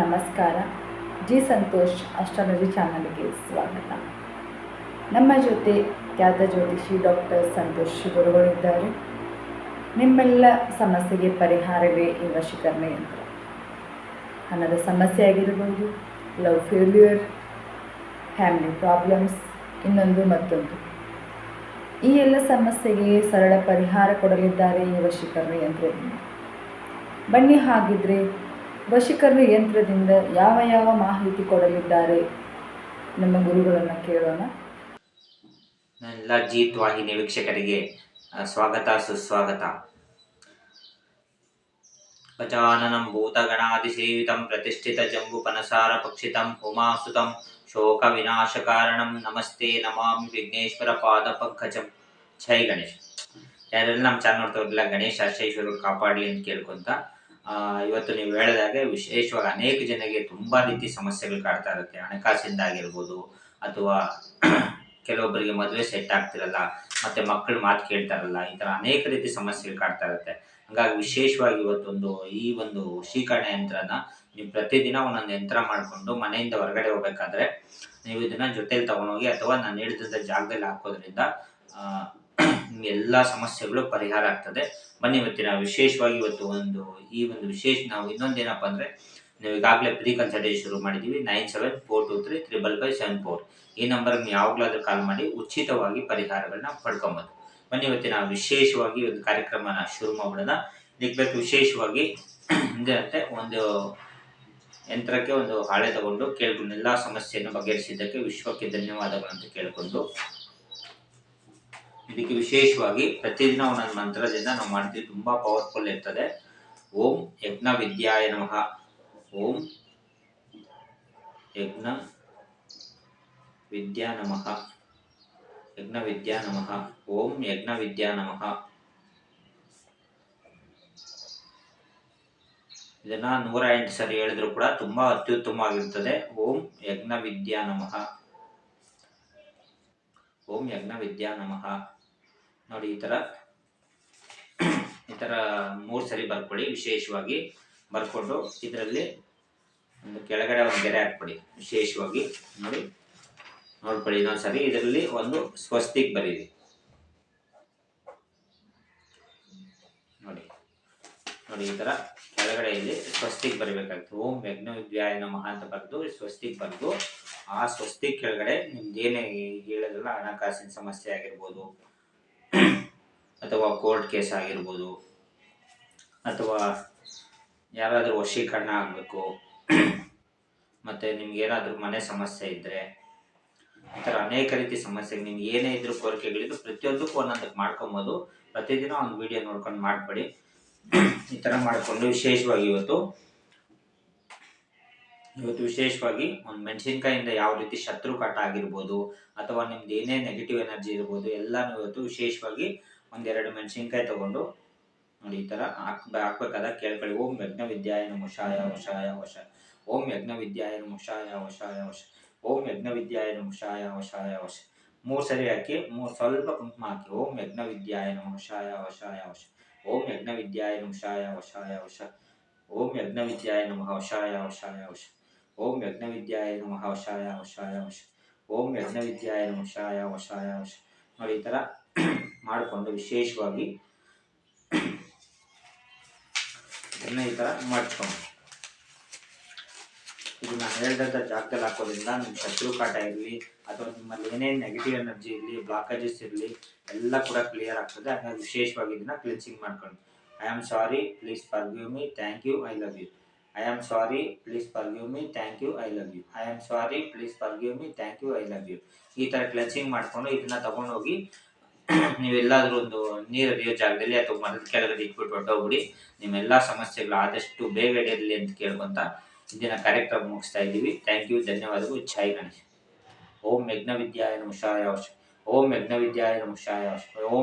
ನಮಸ್ಕಾರ. G Santosh astrology ಚಾನಲ್ಗೆ ಸ್ವಾಗತ. ನಮ್ಮ ಜೊತೆ ಖ್ಯಾತ ಜ್ಯೋತಿಷಿ ಡಾಕ್ಟರ್ ಸಂತೋಷ್ ಗುರುಗಳಿದ್ದಾರೆ. ನಿಮ್ಮೆಲ್ಲ ಸಮಸ್ಯೆಗೆ ಪರಿಹಾರವೇ ಈ ವಶೀಕರಣ ಯಂತ್ರ. ಹಣದ ಸಮಸ್ಯೆ ಆಗಿರಬಹುದು ಲವ್ ಫೇಲ್ಯೂರ್ ಫ್ಯಾಮಿಲಿ ಪ್ರಾಬ್ಲಮ್ಸ್ ಇನ್ನೊಂದು ಮತ್ತೊಂದು. ಈ ಎಲ್ಲ ಸಮಸ್ಯೆಗೆ ಸರಳ ಪರಿಹಾರ ಕೊಡಲಿದ್ದಾರೆ ಈ ವಶೀಕರಣ ಯಂತ್ರದಿಂದ. ಬನ್ನಿ ಹಾಗಿದ್ರೆ ವಶೀಕರಣ ಯಂತ್ರದಿಂದ ಯಾವ ಯಾವ ಮಾಹಿತಿ ಕೊಡಲಿದ್ದಾರೆ? ನಮ್ಮ ಗುರುಗಳನ್ನು ಕೇಳೋಣ. ಎಲ್ಲ ಜೀತ್ ವಾಹಿನಿ ವೀಕ್ಷಕರಿಗೆ ಸ್ವಾಗತ, ಸುಸ್ವಾಗತ. ಗಜಾನನಂ ಭೂತಗಣಾದಿಸೇವಿತಂ ಪ್ರತಿಷ್ಠಿತ ಜಂಬು ಪನಸಾರ ಪಕ್ಷಿತಂ ಹುಮಾಸುತಂ ಶೋಕ ವಿನಾಶ ಕಾರಣಂ ನಮಸ್ತೆ ನಮಾಮಿ ವಿಘ್ನೇಶ್ವರ ಪಾದ ಪಂಕಜಂ. ಜೈ ಗಣೇಶ್. ಯಾರೆಲ್ಲ ನಮ್ಮ ಚಾನಲ್ ನೋಡ್ತಾವ್ರಲ್ಲ ಗಣೇಶ ಅಶೈಶ್ವರ ಕಾಪಾಡಲಿ ಅಂತ ಕೇಳ್ಕೊಂತ ಇವತ್ತು ನೀವು ಹೇಳಿದಾಗೆ ವಿಶೇಷವಾಗಿ ಅನೇಕ ಜನರಿಗೆ ತುಂಬಾ ರೀತಿ ಸಮಸ್ಯೆಗಳು ಕಾಡ್ತಾ ಇರುತ್ತೆ. ಹಣಕಾಸಿಂದ ಆಗಿರ್ಬೋದು ಅಥವಾ ಕೆಲವೊಬ್ಬರಿಗೆ ಮದುವೆ ಸೆಟ್ ಆಗ್ತಿರಲ್ಲ, ಮತ್ತೆ ಮಕ್ಕಳು ಮಾತು ಕೇಳ್ತಾರಲ್ಲ, ಈ ತರ ಅನೇಕ ರೀತಿ ಸಮಸ್ಯೆಗಳು ಕಾಡ್ತಾ ಇರುತ್ತೆ. ಹಂಗಾಗಿ ವಿಶೇಷವಾಗಿ ಇವತ್ತೊಂದು ಈ ಒಂದು ಶೀಕರಣೆ ಯಂತ್ರನ ನೀವು ಪ್ರತಿದಿನ ಒಂದೊಂದು ಯಂತ್ರ ಮಾಡಿಕೊಂಡು ಮನೆಯಿಂದ ಹೊರಗಡೆ ಹೋಗ್ಬೇಕಾದ್ರೆ ನೀವು ಇದನ್ನ ಜೊತೆಲಿ ತಗೊಂಡೋಗಿ ಅಥವಾ ನಾನು ಹೇಳಿದಂಥ ಜಾಗದಲ್ಲಿ ಹಾಕೋದ್ರಿಂದ ಎಲ್ಲ ಸಮಸ್ಯೆಗಳು ಪರಿಹಾರ ಆಗ್ತದೆ. ಬನ್ನಿ ಇವತ್ತಿನ ವಿಶೇಷವಾಗಿ ಇವತ್ತು ಒಂದು, ಈ ಒಂದು ವಿಶೇಷ ನಾವು ಇನ್ನೊಂದೇನಪ್ಪ ಅಂದ್ರೆ, ನೀವು ಈಗಾಗಲೇ ಪ್ರೀ ಕನ್ಸಲ್ಟೇಷನ್ ಶುರು ಮಾಡಿದ್ದೀವಿ nine seven four two three triple five seven four ಈ ನಂಬರ್ಗೆ ಯಾವಾಗಲಾದ್ರೂ ಕಾಲ್ ಮಾಡಿ ಉಚಿತವಾಗಿ ಪರಿಹಾರಗಳನ್ನ ಪಡ್ಕೊಬೋದು. ಬನ್ನಿ ಇವತ್ತಿನ ವಿಶೇಷವಾಗಿ ಒಂದು ಕಾರ್ಯಕ್ರಮನ ಶುರು ಮಾಡೋಣ. ಇದಕ್ಕೆ ಬೇಕು ವಿಶೇಷವಾಗಿ ಎಂದಂತೆ ಒಂದು ಯಂತ್ರಕ್ಕೆ ಒಂದು ಹಾಳೆ ತಗೊಂಡು ಕೇಳ್ಕೊಂಡು ಎಲ್ಲ ಸಮಸ್ಯೆಯನ್ನು ಬಗೆಹರಿಸಿದ್ದಕ್ಕೆ ವಿಶ್ವಕ್ಕೆ ಧನ್ಯವಾದಗಳು ಅಂತ ಕೇಳಿಕೊಂಡು ಇದಕ್ಕೆ ವಿಶೇಷವಾಗಿ ಪ್ರತಿದಿನ ಒಂದೊಂದು ಮಂತ್ರದಿಂದ ನಾವು ಮಾಡ್ತೀವಿ. ತುಂಬಾ ಪವರ್ಫುಲ್ ಇರ್ತದೆ. ಓಂ ಯಜ್ಞ ವಿದ್ಯಾಯ ನಮಃ. ಓಂ ಯಜ್ಞ ವಿದ್ಯಾ ನಮಃ. ಯಜ್ಞ ವಿದ್ಯಾ ನಮಃ. ಓಂ ಯಜ್ಞ ವಿದ್ಯಾ ನಮಃ. ಇದನ್ನ ನೂರ ಎಂಟು ಸರಿ ಹೇಳಿದ್ರು ಕೂಡ ತುಂಬಾ ಅತ್ಯುತ್ತಮವಾಗಿರ್ತದೆ. ಓಂ ಯಜ್ಞ ವಿದ್ಯಾ ನಮಃ. ಓಂ ಯಜ್ಞ ವಿದ್ಯಾ ನಮಃ. ನೋಡಿ, ಈ ತರ. ಈ ತರ ಮೂರು ಸರಿ ಬರ್ಕೊಳ್ಳಿ. ವಿಶೇಷವಾಗಿ ಬರ್ಕೊಂಡು ಇದರಲ್ಲಿ ಒಂದು ಕೆಳಗಡೆ ಒಂದು ಗೆರೆ ಹಾಕ್ಬಿಡಿ. ವಿಶೇಷವಾಗಿ ನೋಡಿ, ನೋಡ್ಕೊಳ್ಳಿ ಇನ್ನೊಂದು ಸರಿ ಇದರಲ್ಲಿ ಒಂದು ಸ್ವಸ್ತಿಕ್ ಬರೀರಿ. ನೋಡಿ ನೋಡಿ, ಈ ತರ ಕೆಳಗಡೆ ಇಲ್ಲಿ ಸ್ವಸ್ತಿಕ್ ಬರಿಬೇಕಾಗ್ತದೆ. ಓಂ ಯಜ್ಞ ವಿದ್ಯಾಯ ನಮಃ ಅಂತ ಬರೆದು ಸ್ವಸ್ತಿಕ್ ಬರೆದು ಆ ಸ್ವಸ್ತಿಕ್ ಕೆಳಗಡೆ ನಿಮ್ದು ಏನೇ ಹೇಳಿದ್ರಲ್ಲ ಹಣಕಾಸಿನ ಸಮಸ್ಯೆ ಆಗಿರ್ಬೋದು ಅಥವಾ ಕೋರ್ಟ್ ಕೇಸ್ ಆಗಿರ್ಬೋದು, ಅಥವಾ ಯಾರಾದರೂ ವಶೀಕರಣ ಆಗಬೇಕು, ಮತ್ತು ನಿಮ್ಗೆ ಏನಾದರೂ ಮನೆ ಸಮಸ್ಯೆ ಇದ್ದರೆ ಈ ಥರ ಅನೇಕ ರೀತಿ ಸಮಸ್ಯೆಗಳು ನಿಮ್ಗೆ ಏನೇ ಇದ್ರೂ ಕೋರಿಕೆಗಳಿದ್ರು ಪ್ರತಿಯೊಂದಕ್ಕೂ ಒಂದೊಂದಕ್ಕೆ ಮಾಡ್ಕೊಬೋದು. ಪ್ರತಿದಿನ ಒಂದು ವಿಡಿಯೋ ನೋಡ್ಕೊಂಡು ಮಾಡ್ಬೇಡಿ. ಈ ಥರ ಮಾಡಿಕೊಂಡು ವಿಶೇಷವಾಗಿ ಇವತ್ತು ಇವತ್ತು ವಿಶೇಷವಾಗಿ ಒಂದು ಮೆಣಸಿನ್ಕಾಯಿಂದ ಯಾವ ರೀತಿ ಶತ್ರು ಕಾಟ ಆಗಿರ್ಬೋದು, ಅಥವಾ ನಿಮ್ದು ಏನೇ ನೆಗೆಟಿವ್ ಎನರ್ಜಿ ಇರ್ಬೋದು, ಎಲ್ಲಾನು ಇವತ್ತು ವಿಶೇಷವಾಗಿ ಒಂದೆರಡು ಮೆಣಸಿನ್ಕಾಯಿ ತಗೊಂಡು ನೋಡಿ ಈ ಥರ ಹಾಕ್ ಹಾಕ್ಬೇಕಾದ ಕೇಳ್ಕೊಳ್ಳಿ. ಓಂ ಯಜ್ಞ ವಿದ್ಯಾಯ ಮುಷಾಯ ವಶಾಯ ವಶ. ಓಂ ಯಜ್ಞ ವಿದ್ಯಾಯ ಮುಷಾಯ ವಶಾಯ ವಶ. ಓಂ ಯಜ್ಞ ವಿದ್ಯಾಯ ಮುಷಾಯ ವಶಾಯ ವಶ. ಮೂರು ಸರಿ ಹಾಕಿ, ಮೂರು ಸ್ವಲ್ಪ ಕುಂಕುಮ ಹಾಕಿ. ಓಂ ಯಜ್ಞ ವಿದ್ಯಾಯ ವಶಾಯ ವಶ. ಓಂ ಯಜ್ಞ ವಿದ್ಯಾಯ ವಶಾಯ ವಶಾಯ ವಶ. ಓಂ ಯಜ್ಞ ವಿದ್ಯಾಯ ನಮಃ ವಶಾಯ ವಶಾಯ ವಶ. ಓಂ ಯಜ್ಞ ವಿದ್ಯಾಯ ನಮಃ ವಶಾಯ ವಶಾಯ ವಶ. ಓಂ ಯಜ್ಞ ವಿದ್ಯಾಯ ನಮಃ ವಶಾಯ ವಶ. ನೋಡಿ ಈ ಥರ ಮಾಡಿಕೊಂಡು ವಿಶೇಷವಾಗಿ ಇದನ್ನ ಈ ಥರ ಮಾಡ್ಕೊಂಡು ಇದು ನಾನು ಹೇಳಿದಂಥ ಜಾಗದಲ್ಲಿ ಹಾಕೋದ್ರಿಂದ ನಿಮ್ಮ ಶತ್ರು ಕಾಟ ಇರಲಿ, ಅಥವಾ ನಿಮ್ಮಲ್ಲಿ ಏನೇನು ನೆಗೆಟಿವ್ ಎನರ್ಜಿ ಇರಲಿ ಬ್ಲಾಕೇಜಸ್ ಇರಲಿ, ಎಲ್ಲ ಕೂಡ ಕ್ಲಿಯರ್ ಆಗ್ತದೆ. ಹಾಗಾಗಿ ವಿಶೇಷವಾಗಿ ಇದನ್ನ ಕ್ಲಿನ್ಸಿಂಗ್ ಮಾಡ್ಕೊಂಡು I am sorry please forgive me thank you I love you I am sorry please forgive me thank you I love you I am sorry please forgive me thank you I love you ಈ ಥರ ಕ್ಲಚಿಂಗ್ ಮಾಡ್ಕೊಂಡು ಇದನ್ನ ತಗೊಂಡೋಗಿ ನೀವೆಲ್ಲಾದ್ರೂ ಒಂದು ನೀರು ಹರಿಯೋ ಜಾಗದಲ್ಲಿ ಅಥವಾ ಮರದ ಕೆಳಗಡೆ ಇಟ್ಬಿಟ್ಟು ಹೊಟ್ಟೋಗ್ಬಿಡಿ ನಿಮ್ಮೆಲ್ಲ ಸಮಸ್ಯೆಗಳು ಆದಷ್ಟು ಬೇಗ ಇರಲಿ ಅಂತ ಕೇಳ್ಕೊಂತ ಇಂದಿನ ಕಾರ್ಯಕ್ರಮ ಮುಗಿಸ್ತಾ ಇದ್ದೀವಿ. ಥ್ಯಾಂಕ್ ಯು ಧನ್ಯವಾದಗಳು. ಛಾಯ್ ಗಣೇಶ್. ಓಂ ಯಜ್ಞ ವಿದ್ಯಾಯ ನಮಃ ಓಂ ಯಜ್ಞ ವಿದ್ಯಾಯ ನಮಃ ಓಂ